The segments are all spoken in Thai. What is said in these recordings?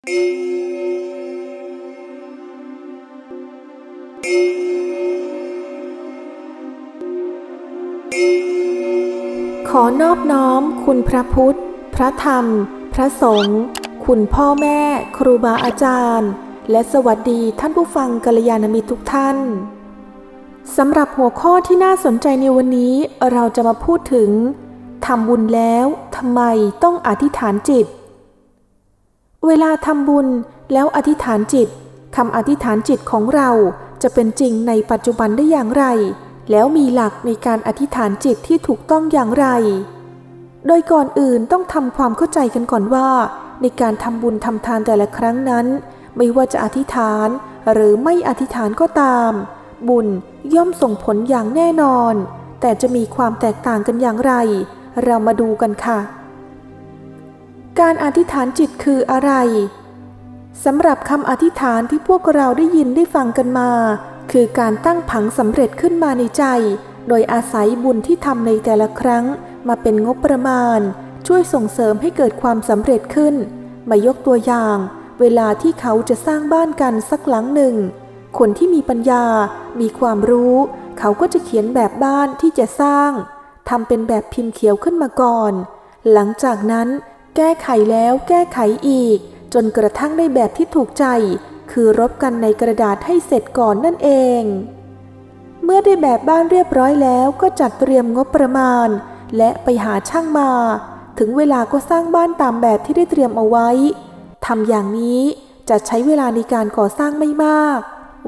ขอนอบน้อมคุณพระพุทธ พระธรรม พระสงฆ์คุณพ่อแม่ครูบาอาจารย์ และสวัสดีท่านผู้ฟังกัลยาณมิตรทุกท่านสำหรับหัวข้อที่น่าสนใจในวันนี้เราจะมาพูดถึงทำบุญแล้วทำไมต้องอธิษฐานจิต เวลาทำบุญแล้วอธิษฐานจิตคำอธิษฐานจิตของเราจะเป็นจริงในปัจจุบันได้อย่างไร แล้วมีหลักในการอธิษฐานจิตที่ถูกต้องอย่างไร โดยก่อนอื่นต้องทำความเข้าใจกันก่อนว่า ในการทำบุญทำทานแต่ละครั้งนั้น ไม่ว่าจะอธิษฐานหรือไม่อธิษฐานก็ตาม บุญย่อมส่งผลอย่างแน่นอน แต่จะมีความแตกต่างกันอย่างไร เรามาดูกันค่ะ การอธิษฐานจิตคืออะไรสำหรับคำอธิษฐานที่พวกเราได้ยินได้ฟังกันมา คือการตั้งผังสำเร็จขึ้นมาในใจ โดยอาศัยบุญที่ทำในแต่ละครั้ง มาเป็นงบประมาณ ช่วยส่งเสริมให้เกิดความสำเร็จขึ้น มายกตัวอย่าง เวลาที่เขาจะสร้างบ้านกันสักหลังหนึ่ง คนที่มีปัญญา มีความรู้ เขาก็จะเขียนแบบบ้านที่จะสร้างทำเป็นแบบพิมพ์เขียวขึ้นมาก่อน หลังจากนั้น แก้ไขแล้วแก้ไขอีก จนกระทั่งได้แบบที่ถูกใจ คือรบกันในกระดาษให้เสร็จก่อนนั่นเอง เมื่อได้แบบบ้านเรียบร้อยแล้วก็จัดเตรียมงบประมาณ และไปหาช่างมา ถึงเวลาก็สร้างบ้านตามแบบที่ได้เตรียมเอาไว้ทำอย่างนี้จะใช้เวลาในการก่อสร้างไม่มาก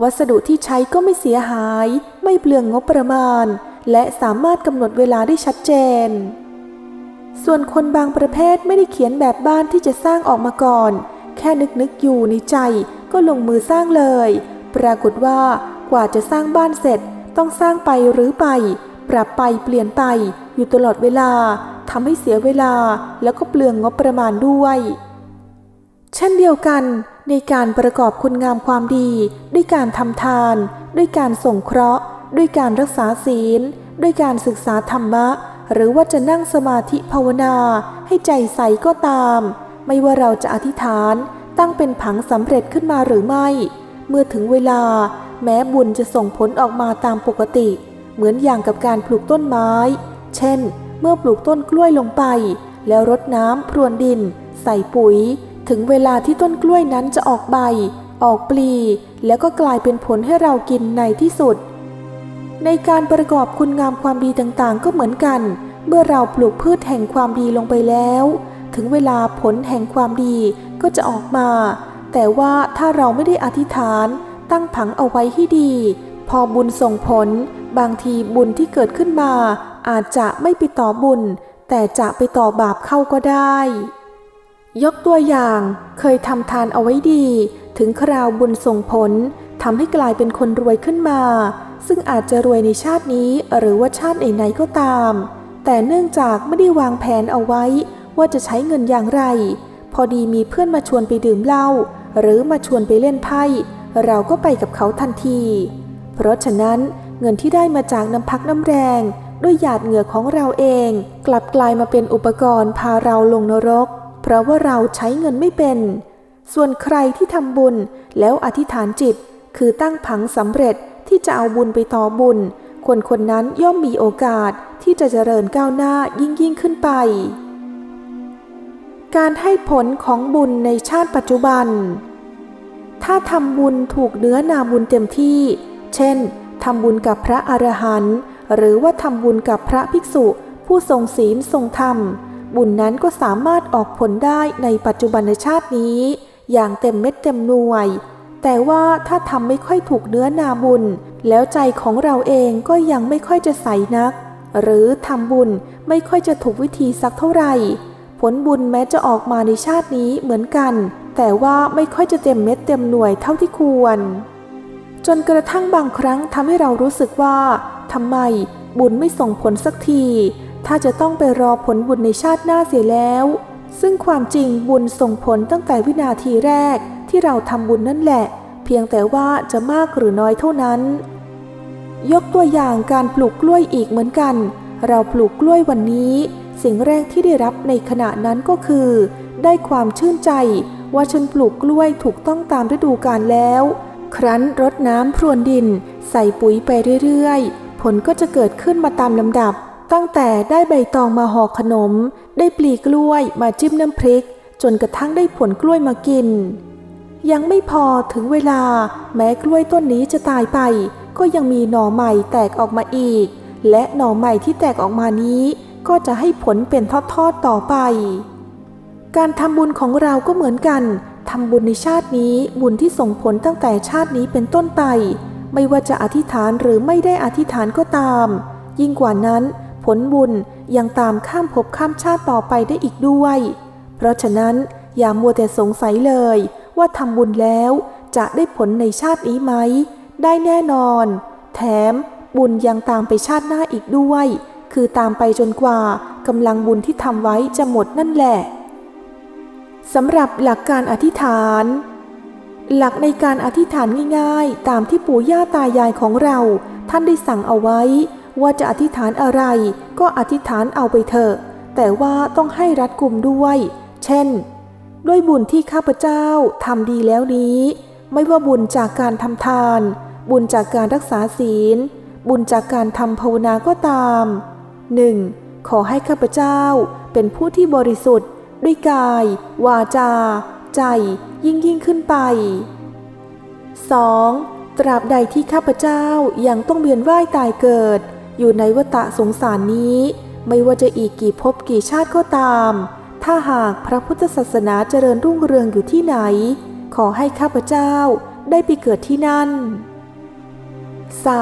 วัสดุที่ใช้ก็ไม่เสียหาย ไม่เปลืองงบประมาณ และสามารถกำหนดเวลาได้ชัดเจน ส่วนคนบางประเภทไม่ได้เขียนแบบบ้านที่จะสร้างออกมาก่อน แค่นึกนึกอยู่ในใจก็ลงมือสร้างเลย ปรากฏว่ากว่าจะสร้างบ้านเสร็จ ต้องสร้างไปหรือไป ปรับไปเปลี่ยนไปอยู่ตลอดเวลาทำให้เสียเวลาแล้วก็เปลืองงบประมาณด้วย เช่นเดียวกันในการประกอบคุณงามความดี ด้วยการทำทาน ด้วยการส่งเคราะห์ ด้วยการรักษาศีล ด้วยการศึกษาธรรมะ หรือว่าจะนั่งสมาธิภาวนาให้ใจใสก็ตาม ไม่ว่าเราจะอธิษฐานตั้งเป็นผังสำเร็จขึ้นมาหรือไม่ เมื่อถึงเวลา แม้บุญจะส่งผลออกมาตามปกติ เหมือนอย่างกับการปลูกต้นไม้ เช่น เมื่อปลูกต้นกล้วยลงไป แล้วรดน้ำพรวนดิน ใส่ปุ๋ย ถึงเวลาที่ต้นกล้วยนั้นจะออกใบ ออกปลี แล้วก็กลายเป็นผลให้เรากินในที่สุด ในการประกอบคุณงามความดีต่างๆ ก็เหมือนกัน เมื่อเราปลูกพืชแห่งความดีลงไปแล้ว ถึงเวลาผลแห่งความดีก็จะออกมา แต่ว่าถ้าเราไม่ได้อธิษฐาน ตั้งผังเอาไว้ให้ดี พอบุญส่งผล บางทีบุญที่เกิดขึ้นมา อาจจะไม่ไปต่อบุญ แต่จะไปต่อบาปเข้าก็ได้ ยกตัวอย่าง เคยทำทานเอาไว้ดี ถึงคราวบุญส่งผลทำให้กลายเป็นคนรวยขึ้นมา ซึ่งอาจจะรวยในชาตินี้หรือว่าชาติไหนๆก็ตาม แต่เนื่องจากไม่ได้วางแผนเอาไว้ ว่าจะใช้เงินอย่างไร พอดีมีเพื่อนมาชวนไปดื่มเหล้าหรือมาชวนไปเล่นไพ่ เราก็ไปกับเขาทันที เพราะฉะนั้นเงินที่ได้มาจากน้ำพักน้ำแรง ด้วยหยาดเหงื่อของเราเอง กลับกลายมาเป็นอุปกรณ์พาเราลงนรก เพราะว่าเราใช้เงินไม่เป็น ส่วนใครที่ทำบุญแล้วอธิษฐานจิต คือตั้งผังสำเร็จ ที่จะเอาบุญไปต่อบุญ คนคนนั้นย่อมมีโอกาสที่จะเจริญก้าวหน้ายิ่งยิ่งขึ้นไป การให้ผลของบุญในชาติปัจจุบัน ถ้าทำบุญถูกเนื้อนาบุญเต็มที่ เช่นทำบุญกับพระอรหันต์หรือว่าทำบุญกับพระภิกษุ ผู้ทรงศีลทรงธรรม บุญนั้นก็สามารถออกผลได้ในปัจจุบันชาตินี้ อย่างเต็มเม็ดเต็มหน่วย แต่ว่าถ้าทำไม่ค่อยถูกเนื้อนาบุญ แล้วใจของเราเองก็ยังไม่ค่อยจะใสนัก หรือทำบุญไม่ค่อยจะถูกวิธีสักเท่าไหร่ ผลบุญแม้จะออกมาในชาตินี้เหมือนกัน แต่ว่าไม่ค่อยจะเต็มเม็ดเต็มหน่วยเท่าที่ควร จนกระทั่งบางครั้งทำให้เรารู้สึกว่าทำไมบุญไม่ส่งผลสักที ถ้าจะต้องไปรอผลบุญในชาติหน้าเสียแล้ว ซึ่งความจริงบุญส่งผลตั้งแต่วินาทีแรก ที่เราทำบุญนั่นแหละ เพียงแต่ว่าจะมากหรือน้อยเท่านั้น ยกตัวอย่างการปลูกกล้วยอีกเหมือนกัน เราปลูกกล้วยวันนี้ สิ่งแรกที่ได้รับในขณะนั้นก็คือ ได้ความชื่นใจว่าฉันปลูกกล้วยถูกต้องตามฤดูกาลแล้ว ครั้นรดน้ำพรวนดิน ใส่ปุ๋ยไปเรื่อยๆ ผลก็จะเกิดขึ้นมาตามลำดับ ตั้งแต่ได้ใบตองมาห่อขนม ได้ปลีกล้วยมาจิ้มน้ำพริก จนกระทั่งได้ผลกล้วยมากิน ยังไม่พอถึงเวลาแม้กล้วยต้นนี้จะตายไป ก็ยังมีหน่อใหม่แตกออกมาอีก และหน่อใหม่ที่แตกออกมานี้ ก็จะให้ผลเป็นทอดๆต่อไป การทำบุญของเราก็เหมือนกันทำบุญในชาตินี้บุญที่ส่งผลตั้งแต่ชาตินี้เป็นต้นไป ไม่ว่าจะอธิษฐานหรือไม่ได้อธิษฐานก็ตาม ยิ่งกว่านั้น ผลบุญยังตามข้ามภพข้ามชาติต่อไปได้อีกด้วย เพราะฉะนั้นอย่ามัวแต่สงสัยเลย ว่าทำบุญแล้วจะได้ผลในชาตินี้ไหม ได้แน่นอน แถมบุญยังตามไปชาติหน้าอีกด้วย คือตามไปจนกว่ากำลังบุญที่ทำไว้จะหมดนั่นแหละสำหรับหลักการอธิษฐาน หลักในการอธิษฐานง่ายๆ ตามที่ปู่ย่าตายายของเรา ท่านได้สั่งเอาไว้ ว่าจะอธิษฐานอะไร ก็อธิษฐานเอาไปเถอะ แต่ว่าต้องให้รัดกุมด้วย เช่น ด้วยบุญที่ข้าพเจ้าทำดีแล้วนี้ ไม่ว่าบุญจากการทำทาน บุญจากการรักษาศีล บุญจากการทำภาวนาก็ตาม 1. ขอให้ข้าพเจ้าเป็นผู้ที่บริสุทธิ์ ด้วยกาย วาจา ใจยิ่งยิ่งขึ้นไป 2. ตราบใดที่ข้าพเจ้ายังต้องเวียนว่ายตายเกิด อยู่ในวัฏสงสารนี้ ไม่ว่าจะอีกกี่ภพกี่ชาติก็ตาม ถ้าหากพระพุทธศาสนาเจริญรุ่งเรืองอยู่ที่ไหน ขอให้ข้าพเจ้าได้ไปเกิดที่นั่น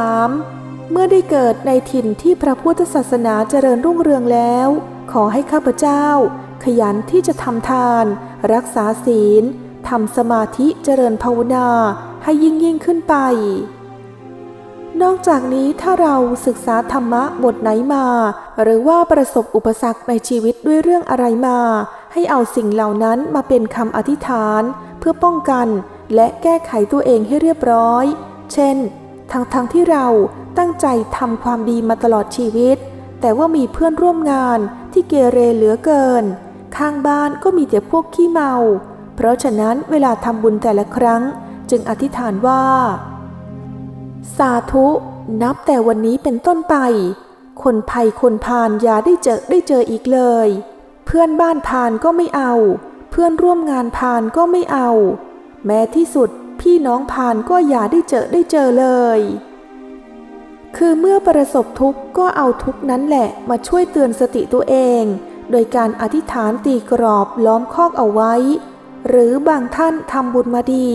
3. เมื่อได้เกิดในถิ่นที่พระพุทธศาสนาเจริญรุ่งเรืองแล้ว ขอให้ข้าพเจ้า ขยันที่จะทำทาน รักษาศีลทำสมาธิเจริญภาวนาให้ยิ่งยิ่งขึ้นไป นอกจากนี้ถ้าเราศึกษาธรรมะบทไหนมา หรือว่าประสบอุปสรรคในชีวิตด้วยเรื่องอะไรมา ให้เอาสิ่งเหล่านั้นมาเป็นคำอธิษฐาน เพื่อป้องกันและแก้ไขตัวเองให้เรียบร้อย เช่นทั้งๆทที่เราตั้งใจทำความดีมาตลอดชีวิต แต่ว่ามีเพื่อนร่วมงานที่เกเรเหลือเกิน ข้างบ้านก็มีแต่พวกขี้เมา เพราะฉะนั้นเวลาทำบุญแต่ละครั้ง จึงอธิษฐานว่า สาธุนับแต่วันนี้เป็นต้นไป คนภัยคนพาลอย่าได้เจอได้เจออีกเลย เพื่อนบ้านพาลก็ไม่เอา เพื่อนร่วมงานพาลก็ไม่เอา แม้ที่สุดพี่น้องพาลก็อย่าได้เจอได้เจอเลย คือเมื่อประสบทุกข์ก็เอาทุกนั้นแหละมาช่วยเตือนสติตัวเอง โดยการอธิษฐานตีกรอบล้อมคอกเอาไว้ หรือบางท่านทำบุญมาดี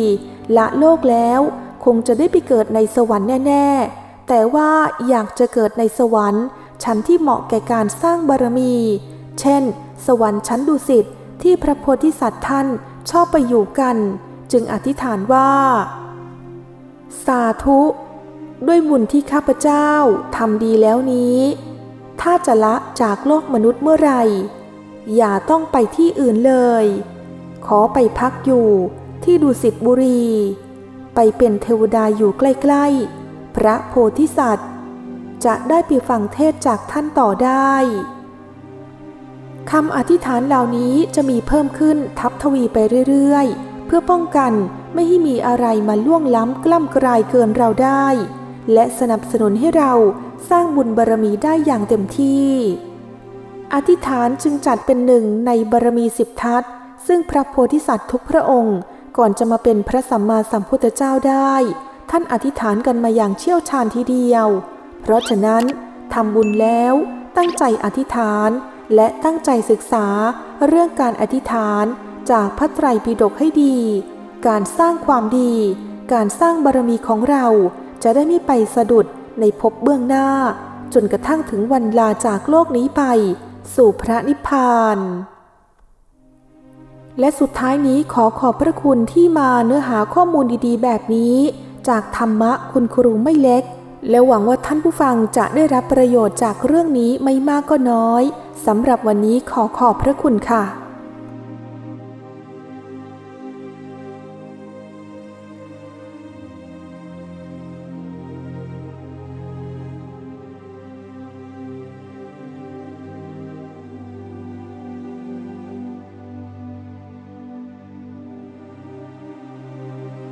ละโลกแล้ว คงจะได้ไปเกิดในสวรรค์แน่ ๆ แต่ว่าอยากจะเกิดในสวรรค์ชั้นที่เหมาะแก่การสร้างบารมี เช่น สวรรค์ชั้นดุสิตที่พระโพธิสัตว์ท่านชอบไปอยู่กัน จึงอธิษฐานว่า สาธุ ด้วยบุญที่ข้าพเจ้าทำดีแล้วนี้ ถ้าจะละจากโลกมนุษย์เมื่อไหร่ อย่าต้องไปที่อื่นเลย ขอไปพักอยู่ที่ดุสิตบุรี ไปเป็นเทวดาอยู่ใกล้ๆ พระโพธิสัตว์ จะได้ไปฟังเทศจากท่านต่อได้คำอธิษฐานเหล่านี้จะมีเพิ่มขึ้นทับทวีไปเรื่อยๆ เพื่อป้องกันไม่ให้มีอะไรมาล่วงล้ำกล้ำกลายเกินเราได้ และสนับสนุนให้เราสร้างบุญบารมีได้อย่างเต็มที่ อธิษฐานจึงจัดเป็นหนึ่งในบารมีสิบทัศซึ่งพระโพธิสัตว์ทุกพระองค์ ก่อนจะมาเป็นพระสัมมาสัมพุทธเจ้าได้ ท่านอธิษฐานกันมาอย่างเชี่ยวชาญทีเดียว เพราะฉะนั้นทำบุญแล้วตั้งใจอธิษฐาน และตั้งใจศึกษาเรื่องการอธิษฐานจากพระไตรปิฎกให้ดี การสร้างความดี การสร้างบารมีของเราจะได้ไม่ไปสะดุดในภพเบื้องหน้า จนกระทั่งถึงวันลาจากโลกนี้ไป สู่พระนิพพาน และสุดท้ายนี้ขอขอบพระคุณที่มาเนื้อหาข้อมูลดีๆ แบบนี้ จากธรรมะคุณครูไม่เล็ก และหวังว่าท่านผู้ฟังจะได้รับประโยชน์จากเรื่องนี้ไม่มากก็น้อยสำหรับวันนี้ขอขอบพระคุณค่ะ